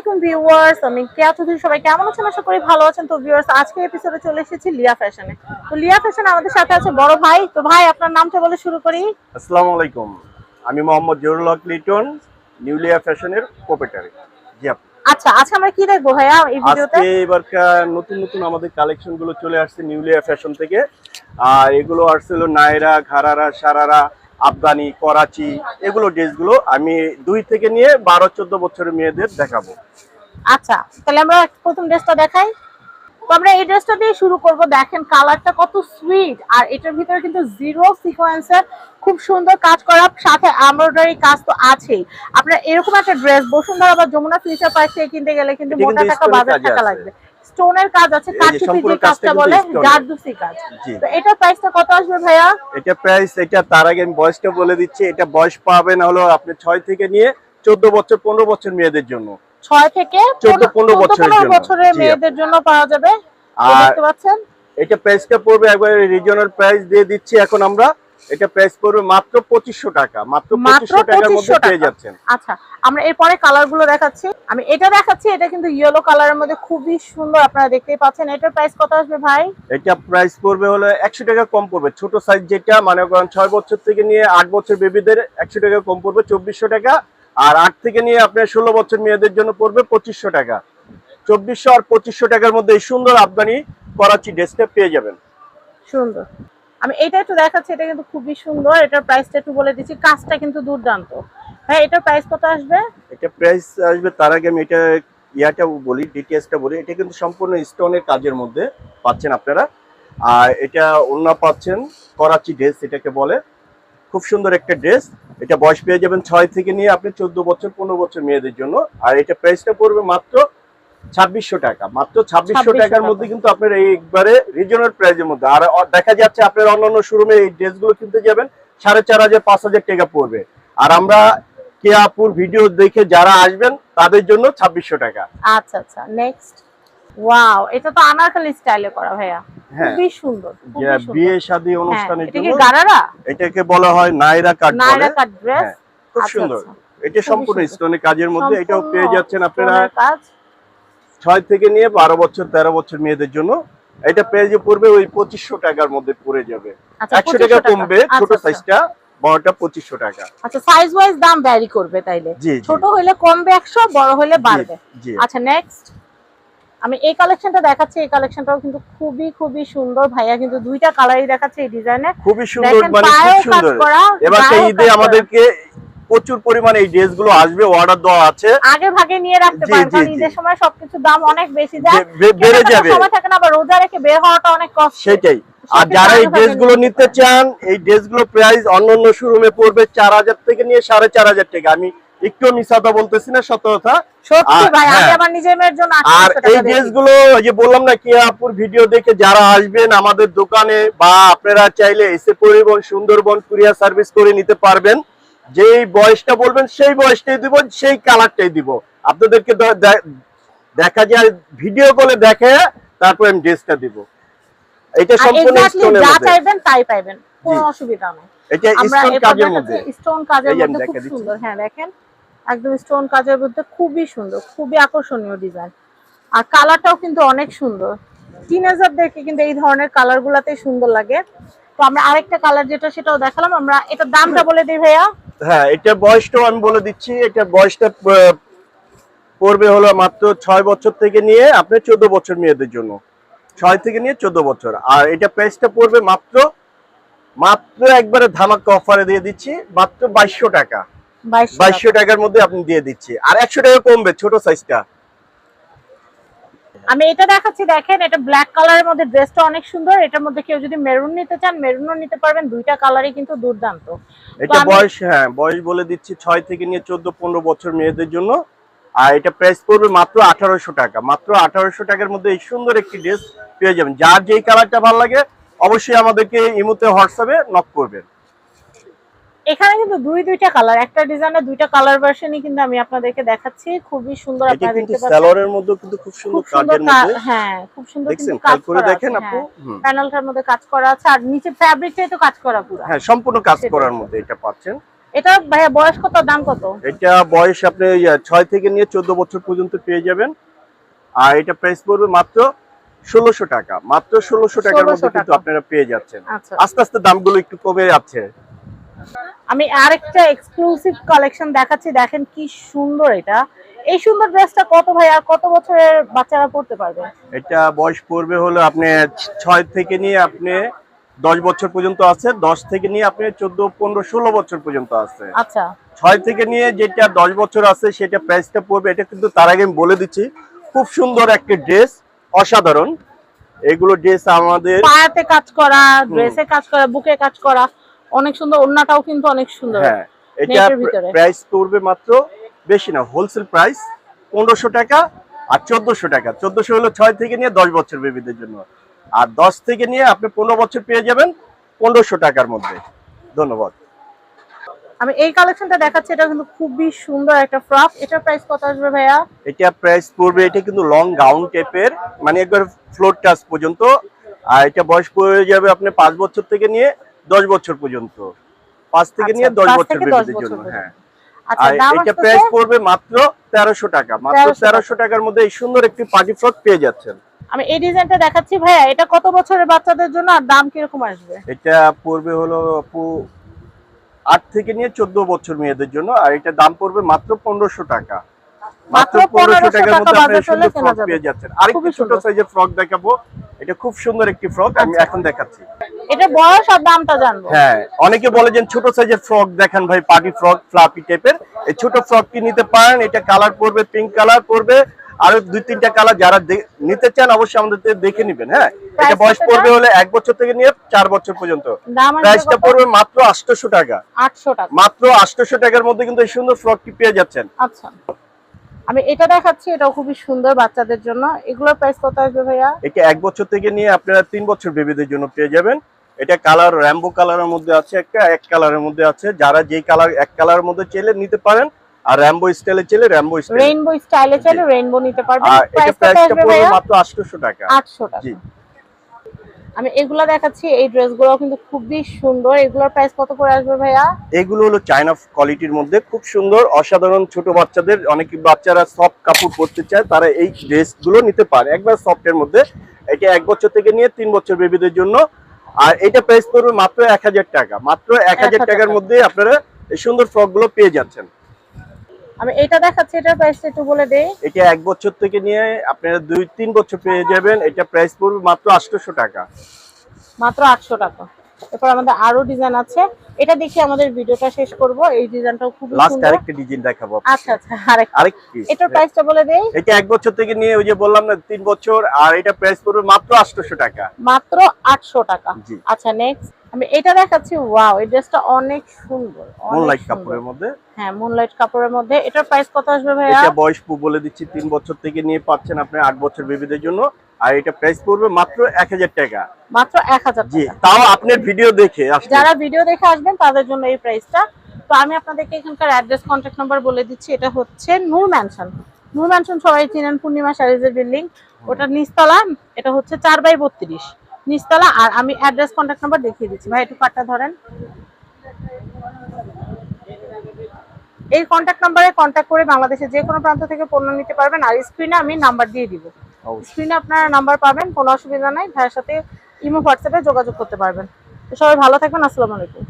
আলাইকুম ভিউয়ার্স আমি কেয়া চৌধুরী সবাই কেমন আছেন? আশা করি ভালো আছেন। তো ভিউয়ার্স আজকে এপিসোডে চলে এসেছি লিয়া ফ্যাশনে তো লিয়া ফ্যাশন আমাদের সাথে আছে বড় ভাই। তো ভাই আপনার নামটা বলে শুরু করি। আসসালামু আলাইকুম আমি মোহাম্মদ জহুরুল হক লিটন নিউলিয়া ফ্যাশনের প্রোপাইটারি জি আপনি। আচ্ছা আজকে আমরা কি দেখব ভাইয়া এই ভিডিওতে? আজকে এবারকার নতুন নতুন আমাদের কালেকশনগুলো চলে আসছে নিউলিয়া ফ্যাশন থেকে। আর এগুলো আসছিল নায়রা ঘারারা সারারা আফগানি করাচি এগুলো ড্রেসগুলো আমি দুই থেকে নিয়ে বারো চোদ্দ বছরের মেয়েদের দেখাবো। আচ্ছা তাহলে আমরা প্রথম ড্রেসটা দেখাই। তো আমরা এই ড্রেসটা দিয়ে শুরু করব। দেখেন কালারটা কত সুইট। আর এটার ভিতরে কিন্তু জিরো সিকোয়েন্সের খুব সুন্দর কাজ করা। সাথে এমব্রয়ডারি কাজ তো আছেই। আপনার এরকম একটা ড্রেস বসুন্ধরা বা যমুনা ফিউচার পার্ক থেকে কিনতে গেলে কিন্তু মোটা টাকা বাজার টাকা লাগবে। স্টোনের কাজ আছে এই যে কাজটা বলে। জারদুসি কাজ। তো এটার প্রাইসটা কত আসবে ভাইয়া? এটা প্রাইস এটা তার আগে আমি বয়সটা বলে দিচ্ছি এটা বয়স পাবেন হলো আপনি ছয় থেকে নিয়ে চোদ্দ বছর পনেরো বছর মেয়েদের জন্য। ছয় থেকে 14 15 বছরের জন্য। বছরের মেয়েদের জন্য পাওয়া যাবে। দেখতে পাচ্ছেন? এটা প্রাইসটা পড়বে একবার রিজিওনাল প্রাইস দিয়ে দিচ্ছি এখন আমরা। এটা প্রাইস পড়বে মাত্র পঁচিশশো টাকা মাত্র মাত্র পঁচিশশো টাকার মধ্যে পেয়ে টাকা। যাচ্ছেন। আচ্ছা আমরা এরপরে কালারগুলো দেখাচ্ছি। আমি এটা দেখাচ্ছি এটা কিন্তু ইয়েলো কালারের মধ্যে খুবই সুন্দর আপনারা দেখতেই পাচ্ছেন। এটার প্রাইস কত আসবে ভাই? এটা প্রাইস পড়বে হলো একশো টাকা কম পড়বে। ছোট সাইজ যেটা মানে করেন ছয় বছর থেকে নিয়ে আট বছর বেবিদের একশো টাকা কম পড়বে চব্বিশশো টাকা। আর আট থেকে নিয়ে আপনার ষোলো বছর মেয়েদের জন্য পড়বে পঁচিশশো টাকা। চব্বিশশো আর পঁচিশশো টাকার মধ্যে এই সুন্দর আফগানি করাচি ড্রেসটা পেয়ে যাবেন। সুন্দর। আমি এটা একটু দেখাচ্ছি, এটা কিন্তু খুবই সুন্দর, এটার প্রাইসটা একটু বলে দিচ্ছি, কাজটা কিন্তু দুর্দান্ত। হ্যাঁ এটার প্রাইস কত আসবে? এটা প্রাইস আসবে, তার আগে আমি এটা ইয়াটা বলি ডিটেলসটা বলি, এটা কিন্তু সম্পূর্ণ স্টোনের কাজের মধ্যে পাচ্ছেন আপনারা। আর এটা অন্য পাচ্ছেন, করাচি ড্রেস এটাকে বলে। খুব সুন্দর একটা ড্রেস এটা বয়স পেয়ে যাবেন ছয় থেকে নিয়ে আপনি চোদ্দ বছর, পনেরো বছর মেয়েদের জন্য। আর এটা প্রাইসটা পড়বে মাত্র ছাব্বিশশো টাকা। মাত্র ছাব্বিশশো টাকার মধ্যে কিন্তু আপনার একবারে রিজনাল প্রাইসের মধ্যে। আর দেখা যাচ্ছে আপনার অন্যান্য শোরুমে এই ড্রেসগুলো কিনতে যাবেন সাড়ে চার হাজার পাঁচ হাজার টাকা পড়বে। আর আমরা কেয়াপুর ভিডিও দেখে যারা আসবেন তাদের জন্য ছাব্বিশশো টাকা। আচ্ছা আচ্ছা। নেক্সট ওয়াও এটা তো আনারকলি স্টাইলে করা ভাইয়া। হ্যাঁ। খুবই সুন্দর। বিয়ে শাদী হ্যাঁ, অনুষ্ঠানের এটা গারারা? এটাকে বলা হয় নাইরা কাট বলে। নায়রা কাট ড্রেস হ্যাঁ, খুব আচ্ছা, সুন্দর। আচ্ছা। এটা সম্পূর্ণ স্টোনের কাজের মধ্যে। এটাও পেয়ে যাচ্ছেন আপনারা ছয় থেকে নিয়ে বারো বছর তেরো বছর মেয়েদের জন্য। এটা পেয়ে পড়বে ওই পঁচিশশো টাকার মধ্যে পড়ে যাবে। আচ্ছা একশো টাকা কমবে আচ্ছা, ছোট আচ্ছা। সাইজটা বড়টা পঁচিশশো টাকা। আচ্ছা। সাইজ ওয়াইজ দাম ভ্যারি করবে তাইলে? ছোট হইলে কমবে একশো বড় হইলে বাড়বে। আচ্ছা নেক্সট আমি এই কালেকশনটা দেখাচ্ছি। এই কালেকশনটাও কিন্তু খুবই খুবই সুন্দর। ভাইয়া কিন্তু দুইটা কালারই দেখাচ্ছে এই ডিজাইনে খুবই সুন্দর মানে খুব সুন্দর। করা এবার ঈদে আমাদেরকে প্রচুর পরিমাণে এই ড্রেসগুলো আসবে অর্ডার দেওয়া আছে। আগে ভাগে নিয়ে রাখতে কারণ ঈদের সময় সবকিছুর দাম অনেক বেশি যায়। বেড়ে যাবে। সময় থাকে না আবার রোজা রেখে বের হওয়াটা অনেক কষ্ট। সেটাই। আর যারা এই আগে ভাগে ড্রেসগুলো নিতে চান এই ড্রেসগুলো প্রাইস অন্যান্য শোরুমে পড়বে চার হাজার থেকে নিয়ে সাড়ে চার হাজার টাকা। আমি একটু মিসাদা বলতেছি না সত্য কথা। সত্যি আর- হ্যাঁ। আমার নিজের মেয়ের জন্য আর 800 এই টাকা ড্রেসগুলো যে বললাম না কেয়াপুর ভিডিও দেখে যারা আসবেন আমাদের দোকানে বা আপনারা চাইলে এসে পরিবহন সুন্দরবন কুরিয়ার সার্ভিস করে নিতে পারবেন। যেই বয়সটা বলবেন সেই বয়সটাই দিব সেই কালারটাই দিব। আপনাদেরকে দেখা যায় ভিডিও কলে দেখে তারপর আমি ড্রেসটা দিব। এটা সম্পূর্ণ স্টোনের যা চাইবেন তাই পাইবেন। কোনো অসুবিধা নেই। এটা স্টোন কাজের মধ্যে। স্টোন কাজের এই যে আমি মধ্যে খুব সুন্দর। হ্যাঁ দেখেন একদম স্টোন কাজের মধ্যে খুবই সুন্দর খুবই আকর্ষণীয় ডিজাইন আর কালারটাও কিন্তু অনেক সুন্দর। টিনেজারদেরকে কিন্তু এই ধরনের সুন্দর লাগে। তো আমরা আরেকটা কালার যেটা সেটাও দেখালাম। আমরা এটা দামটা বলে দিই ভাইয়া। হ্যাঁ এটা বয়সটাও আমি বলে দিচ্ছি। এটা বয়সটা পড়বে হলো মাত্র ছয় বছর থেকে নিয়ে আপনি চোদ্দ বছর মেয়েদের জন্য। ছয় থেকে নিয়ে চোদ্দ বছর। আর এটা প্রাইসটা পড়বে মাত্র মাত্র একবারে ধামাকা অফারে দিয়ে দিচ্ছি মাত্র বাইশশো টাকা। বাইশ বাইশশো টাকার মধ্যে আপনি দিয়ে দিচ্ছি। আর একশো টাকা কমবে ছোট সাইজটা আমি এটা দেখাচ্ছি দেখেন এটা ব্ল্যাক কালারের মধ্যে ড্রেসটা অনেক সুন্দর। এটার মধ্যে কেউ যদি মেরুন নিতে চান মেরুনও নিতে পারবেন দুইটা কালারই কিন্তু দুর্দান্ত। এটা বয়স হ্যাঁ বয়স বলে দিচ্ছি ছয় থেকে নিয়ে চোদ্দ পনেরো বছর মেয়েদের জন্য। আর এটা প্রাইস পড়বে মাত্র আঠারোশো টাকা। মাত্র আঠারোশো টাকার মধ্যে এই সুন্দর একটি ড্রেস পেয়ে যাবেন। যার যেই কালারটা ভালো লাগে অবশ্যই আমাদেরকে ইমুতে হোয়াটসঅ্যাপে নক করবেন। এখানে কিন্তু দুই দুইটা কালার একটা ডিজাইনের দুইটা কালার ভার্সনই কিন্তু আমি আপনাদেরকে দেখাচ্ছি। খুবই সুন্দর আপনারা দেখতে পাচ্ছেন। স্যালোরের মধ্যে কিন্তু খুব সুন্দর কাজের মধ্যে। হ্যাঁ খুব সুন্দর দেখছেন? কিন্তু কাজ করে দেখেন আপু। প্যানেলটার মধ্যে কাজ করা আছে। আর নিচে ফ্যাব্রিকটাই তো কাজ করা পুরো। হ্যাঁ সম্পূর্ণ কাজ করার মধ্যে এটা পাচ্ছেন। এটা ভাইয়া বয়স কত? দাম কত? এটা বয়স আপনি ইয়া, ছয় থেকে নিয়ে চোদ্দ বছর পর্যন্ত পেয়ে যাবেন। আর এটা প্রাইস পড়বে মাত্র ষোলোশো টাকা। মাত্র ষোলোশো টাকার মধ্যে কিন্তু টাকা। আপনারা পেয়ে যাচ্ছেন। আচ্ছা। আস্তে আস্তে দামগুলো একটু কমে যাচ্ছে। আমি আরেকটা এক্সক্লুসিভ কালেকশন দেখাচ্ছি দেখেন কি সুন্দর এটা। এই সুন্দর ড্রেসটা কত ভাইয়া কত বছরের বাচ্চারা পড়তে পারবে? এটা বয়স পড়বে হলো আপনি ছয় থেকে নিয়ে আপনি দশ বছর পর্যন্ত আছে দশ থেকে নিয়ে আপনি চোদ্দ পনেরো ষোলো বছর পর্যন্ত আছে। আচ্ছা। ছয় থেকে নিয়ে যেটা দশ বছর আছে সেটা প্রাইসটা পড়বে এটা কিন্তু তার আগে আমি বলে দিচ্ছি খুব সুন্দর একটা ড্রেস অসাধারণ। এগুলো ড্রেস আমাদের পায়াতে কাজ করা ড্রেসে কাজ করা বুকে কাজ করা অনেক সুন্দর ওন্নাটাও কিন্তু অনেক সুন্দর। হ্যাঁ এটা প্রাইস পড়বে মাত্র বেশি না হোলসেল প্রাইস পনেরোশো টাকা আর চোদ্দশো টাকা। চোদ্দশো হলো ছয় থেকে নিয়ে দশ বছর বেবিদের জন্য। আর দশ থেকে নিয়ে আপনি পনেরো বছর পেয়ে যাবেন পনেরোশো টাকার মধ্যে। ধন্যবাদ। আমি এই কালেকশনটা দেখাচ্ছি এটা কিন্তু খুবই সুন্দর একটা ফ্রক এটা প্রাইস কত আসবে ভাইয়া? এটা প্রাইস পড়বে এটা কিন্তু লং গাউন টাইপের মানে একবার ফ্লোর টাচ পর্যন্ত। আর এটা বয়স পড়ে যাবে আপনি পাঁচ বছর থেকে নিয়ে দশ বছর পর্যন্ত। পাঁচ থেকে আচ্ছা, নিয়ে দশ বছর বেবিদের জন্য হ্যাঁ। আচ্ছা আর এটা প্রাইস পড়বে মাত্র তেরোশো টাকা। মাত্র তেরোশো টাকার মধ্যে এই সুন্দর একটি পার্টি ফ্রক পেয়ে যাচ্ছেন। আমি এই ডিজাইনটা দেখাচ্ছি ভাইয়া। এটা কত বছরের বাচ্চাদের জন্য আর দাম কীরকম আসবে? এটা পড়বে হলো আপু আট থেকে নিয়ে চোদ্দ বছর মেয়েদের জন্য আর এটা দাম পড়বে মাত্র পনেরোশো টাকা। মাত্র মাত্র পনেরোশো 1500 টাকার মধ্যে আপনি সুন্দর ফ্রক পেয়ে যাচ্ছেন। আরেকটি ছোট সাইজের ফ্রক দেখাবো। এটা খুব সুন্দর একটি ফ্রক আমি আচ্ছা। এখন দেখাচ্ছি। এটা বয়স আর দামটা জানব। হ্যাঁ অনেকে বলে যে ছোট সাইজের ফ্রক দেখান ভাই পার্টি ফ্রক ফ্লাপি টাইপের এই ছোট ফ্রকটি নিতে পারেন? এটা কালার পড়বে পিঙ্ক কালার পড়বে আরও দুই তিনটা কালার যারা নিতে চান অবশ্যই আমাদের দেখে নেবেন হ্যাঁ? এটা বয়স পড়বে হলে এক বছর থেকে নিয়ে চার বছর পর্যন্ত। প্রাইসটা পড়বে মাত্র আটশো টাকা। মাত্র টাকার মধ্যে কিন্তু এই সুন্দর ফ্রকটি পেয়ে যাচ্ছেন। আচ্ছা। আমি এটা দেখাচ্ছি এটাও খুবই সুন্দর বাচ্চাদের জন্য। এগুলোর প্রাইস কত আসবে ভাইয়া? এটা এক বছর থেকে নিয়ে আপনারা তিন বছর বেবিদের জন্য পেয়ে যাবেন। এটা কালার র্যাম্বো কালারের মধ্যে আছে একটা এক কালারের মধ্যে আছে। যারা যেই কালার এক কালারের মধ্যে চাইলে নিতে পারেন। আর র্যাম্বো স্টাইলে চাইলে র্যাম্বো স্টাইল রেইনবো স্টাইলে চাইলে রেইনবো নিতে পারবেন। আর এটা প্রাইসটা পড়বে মাত্র আটশোশো টাকা। আটশো টাকা। জি। আমি এগুলা দেখাচ্ছি এই ড্রেসগুলো কিন্তু খুবই সুন্দর। এগুলোর প্রাইস কত করে আসবে ভাইয়া? এগুলো হলো চায়না কোয়ালিটির মধ্যে খুব সুন্দর। অসাধারণ ছোট বাচ্চাদের অনেক বাচ্চারা সফট কাপড় পরতে চায় তারা এই ড্রেসগুলো নিতে পারে। একবার সফটের মধ্যে। এটা এক বছর থেকে নিয়ে তিন বছর বেবিদের জন্য। আর এটা প্রাইস পড়বে মাত্র এক হাজার টাকা। মাত্র এক হাজার 1000 টাকার টাকা। মধ্যে আপনারা এই সুন্দর ফ্রকগুলো পেয়ে যাচ্ছেন। আমি এটা দেখাচ্ছি এটার প্রাইসটা একটু বলে দেই। এটা এক বছর থেকে নিয়ে আপনারা দুই তিন বছর পেয়ে যাবেন। এটা প্রাইস পড়বে মাত্র আটশোশো টাকা। মাত্র আটশো টাকা। এরপর আমাদের আরও ডিজাইন আছে। এটা দেখে আমাদের ভিডিওটা শেষ করব। এই ডিজাইনটাও খুবই লাস্ট আরেকটা ডিজাইন দেখাবো। আচ্ছা আচ্ছা আরেক আরেক এটার প্রাইসটা বলে দেই। এটা এক বছর থেকে নিয়ে ওই যে বললাম না তিন বছর আর এটা প্রাইস পড়বে মাত্র আটশোশো টাকা। মাত্র আটশো টাকা। আচ্ছা নেক্সট আমি এটা দেখাচ্ছি ওয়াও এই ড্রেসটা অনেক সুন্দর মুনলাইট কাপড়ের মধ্যে? হ্যাঁ মুনলাইট কাপড়ের মধ্যে। এটার প্রাইস কত আসবে ভাইয়া? এটা বয়স বলে দিচ্ছি তিন বছর থেকে নিয়ে পাচ্ছেন আপনি আট বছর বেবিদের জন্য। আর এটা প্রাইস পড়বে মাত্র এক হাজার টাকা। মাত্র এক হাজার জি তাও আপনার ভিডিও দেখে আসলে যারা ভিডিও দেখে আসবেন তাদের জন্য এই প্রাইসটা তো আমি আপনাদেরকে এখানকার অ্যাড্রেস কন্ট্যাক্ট নাম্বার বলে দিচ্ছি। এটা হচ্ছে নূর ম্যানশন নূর ম্যানশন সবাই চিনেন পূর্ণিমা শাড়িজের বিল্ডিং ওটা নিচতলা এটা হচ্ছে চার বাই বত্রিশ। নিচতলা আর আমি অ্যাড্রেস কন্ট্যাক্ট নাম্বার দেখিয়ে দিচ্ছি। ভাই একটু কার্ডটা ধরেন। এই কন্ট্যাক্ট নাম্বারে কন্ট্যাক্ট করে বাংলাদেশের যে কোনো প্রান্ত থেকে পণ্য নিতে পারবেন আর স্ক্রিনে আমি নাম্বার দিয়ে দিব। স্ক্রিনে আপনারা নাম্বার পাবেন কোনো অসুবিধা নাই। ভাইয়ের সাথে ইমো হোয়াটসঅ্যাপে যোগাযোগ করতে পারবেন। তো সবাই ভালো থাকবেন আসসালামু আলাইকুম।